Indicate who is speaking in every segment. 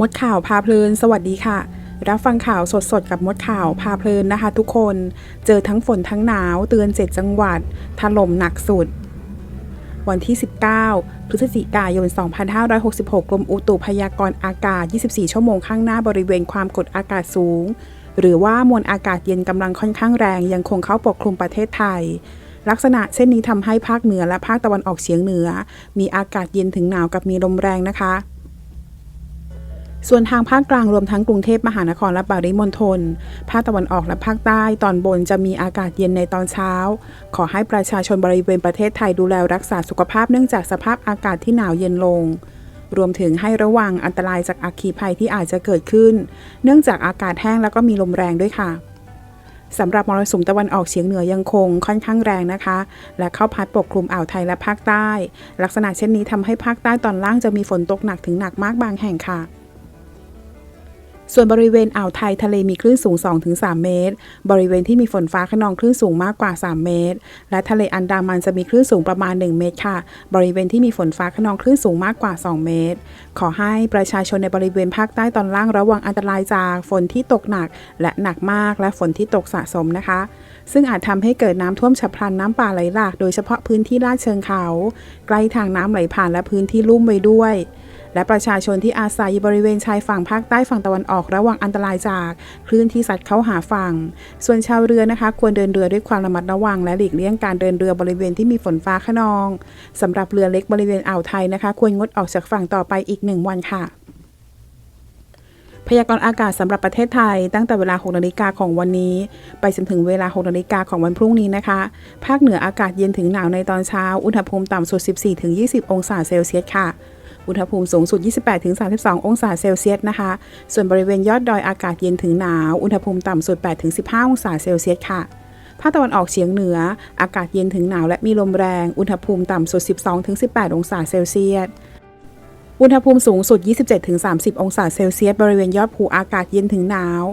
Speaker 1: มดข่าวพาเพลิน สวัสดีค่ะ รับฟังข่าวสดๆ กับมดข่าวพาเพลินนะคะ ทุกคน เจอทั้งฝนทั้งหนาว เตือน 7 จังหวัด ถล่มหนักสุด วันที่ 19 พฤศจิกายน 2566 กรมอุตุพยากรณ์อากาศ 24 ชั่วโมงข้างหน้าบริเวณความกดอากาศสูง หรือว่ามวลอากาศเย็นกำลังค่อนข้างแรงยังคงเข้าปกคลุมประเทศไทยลักษณะเช่นนี้ทำให้ภาคเหนือและภาคตะวันออกเฉียงเหนือ มีอากาศเย็นถึงหนาวกับมีลมแรงนะคะ ส่วนทางภาคกลางรวมทั้งกรุงเทพมหานครและปริมณฑล ภาคตะวันออกและภาคใต้ตอนบนจะมีอากาศเย็นในตอนเช้า ขอให้ประชาชนบริเวณประเทศไทยดูแลรักษาสุขภาพเนื่องจากสภาพอากาศที่หนาวเย็นลง รวมถึงให้ระวังอันตรายจากอัคคีภัยที่อาจจะเกิดขึ้น เนื่องจากอากาศแห้งแล้วก็มีลมแรงด้วยค่ะสำหรับมรสุมตะวันออกเฉียงเหนือยังคงค่อนข้างแรงนะคะ และเข้าพัดปกคลุมอ่าวไทยและภาคใต้ ลักษณะเช่นนี้ทำให้ภาคใต้ตอนล่างจะมีฝนตกหนักถึงหนักมากบางแห่งค่ะ ส่วนบริเวณอ่าวไทยทะเลมีคลื่นสูง 2-3 เมตร บริเวณที่มีฝนฟ้าขนองคลื่นสูงมากกว่า 3 เมตร และทะเลอันดามันจะมีคลื่นสูงประมาณ 1 เมตรค่ะ บริเวณที่มีฝนฟ้าขนองคลื่นสูงมากกว่า 2 เมตร ขอให้ประชาชนในบริเวณภาคใต้ตอนล่างระวังอันตรายจากฝนที่ตกหนัก และหนักมากและฝนที่ตกสะสมนะคะ ซึ่งอาจทำให้เกิดน้ำท่วมฉับพลันน้ำป่าไหลหลากโดยเฉพาะพื้นที่ลาดเชิงเขา ใกล้ทางน้ำไหลผ่านและพื้นที่ลุ่มไว้ด้วย และประชาชนที่อาศัยอยู่บริเวณชายฝั่งภาคใต้ฝั่งตะวันออกระวังอันตรายจากคลื่นที่ซัดเข้าหาฝั่ง ส่วนชาวเรือนะคะ ควรเดินเรือด้วยความระมัดระวัง และหลีกเลี่ยงการเดินเรือบริเวณที่มีฝนฟ้าขนองสำหรับเรือเล็กบริเวณอ่าวไทยนะคะ ควรงดออกจากฝั่งต่อไปอีกหนึ่งวันค่ะพยากรณ์อากาศสำหรับประเทศไทยตั้งแต่เวลา 6 นาฬิกาของวันนี้ ไปจนถึงเวลา 6 นาฬิกาของวันพรุ่งนี้นะคะ ภาคเหนืออากาศเย็นถึงหนาวในตอนเช้า อุณหภูมิต่ำสุด 14-20 องศาเซลเซียสค่ะ อุณหภูมิสูงสุด 28-32 องศาเซลเซียสนะคะ ส่วนบริเวณยอดดอยอากาศเย็นถึงหนาว อุณหภูมิต่ำสุด 8-15 องศาเซลเซียสค่ะภาคตะวันออกเฉียงเหนือ อากาศเย็นถึงหนาวและมีลมแรง อุณหภูมิต่ำสุด 12-18 องศาเซลเซียส อุณหภูมิสูงสุด 27-30 องศาเซลเซียส บริเวณยอดภูอากาศเย็นถึงหนาว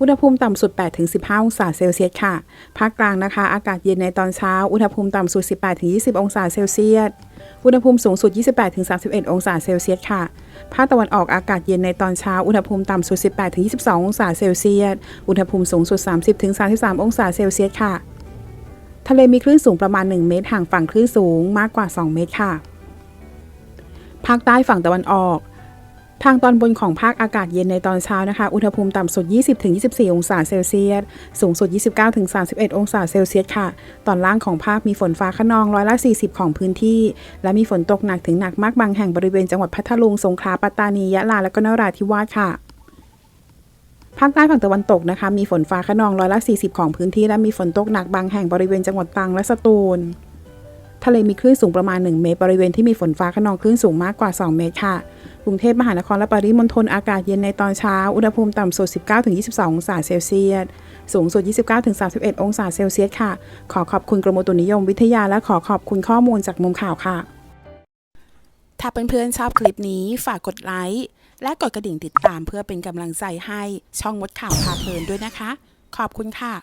Speaker 1: อุณหภูมิต่ำสุด 8-15 องศาเซลเซียสค่ะ ภาคกลางนะคะ อากาศเย็นในตอนเช้า อุณหภูมิต่ำสุด 18-20 องศาเซลเซียส อุณหภูมิสูงสุด 28-31 องศาเซลเซียสค่ะ ภาคตะวันออกอากาศเย็นในตอนเช้า อุณหภูมิต่ำสุด 18-22 องศาเซลเซียส อุณหภูมิสูงสุด 30-33 องศาเซลเซียสค่ะ ทะเลมีคลื่นสูงประมาณ 1 เมตรห่างฝั่งคลื่นสูงมากกว่า 2 เมตรค่ะ ภาคใต้ฝั่งตะวันออก ทางตอนบนของภาคอากาศเย็นในตอนเช้านะคะ อุณหภูมิต่ำสุด 20-24 องศาเซลเซียส สูงสุด 29-31 องศาเซลเซียสค่ะ ตอนล่างของภาคมีฝนฟ้าขนองร้อยละ 40 ของพื้นที่ และมีฝนตกหนักถึงหนักมากบางแห่งบริเวณจังหวัดพัทลุง สงขลา ปัตตานี ยะลา และก็นราธิวาสค่ะภาคใต้ฝั่งตะวันตกนะคะ มีฝนฟ้าขนองร้อยละ 40 ของพื้นที่ และมีฝนตกหนักบางแห่งบริเวณจังหวัดตรังและสตูล ทะเลมีคลื่นสูงประมาณ 1 เมตร บริเวณที่มีฝนฟ้าขนองคลื่นสูงมากกว่า 2 เมตรค่ะ กรุงเทพมหานครและปริมณฑลอากาศเย็นในตอนเช้า อุณหภูมิต่ำสุด 19-22 องศาเซลเซียส สูงสุด 29-31 องศาเซลเซียสค่ะ ขอขอบคุณกรมอุตุนิยมวิทยาและขอขอบคุณข้อมูลจากมุมข่าวค่ะ ถ้าเพื่อนๆชอบคลิปนี้ฝากกดไลค์และกดกระดิ่งติดตามเพื่อเป็นกำลังใจให้ช่องมดข่าวพาเพลินด้วยนะคะ ขอบคุณค่ะ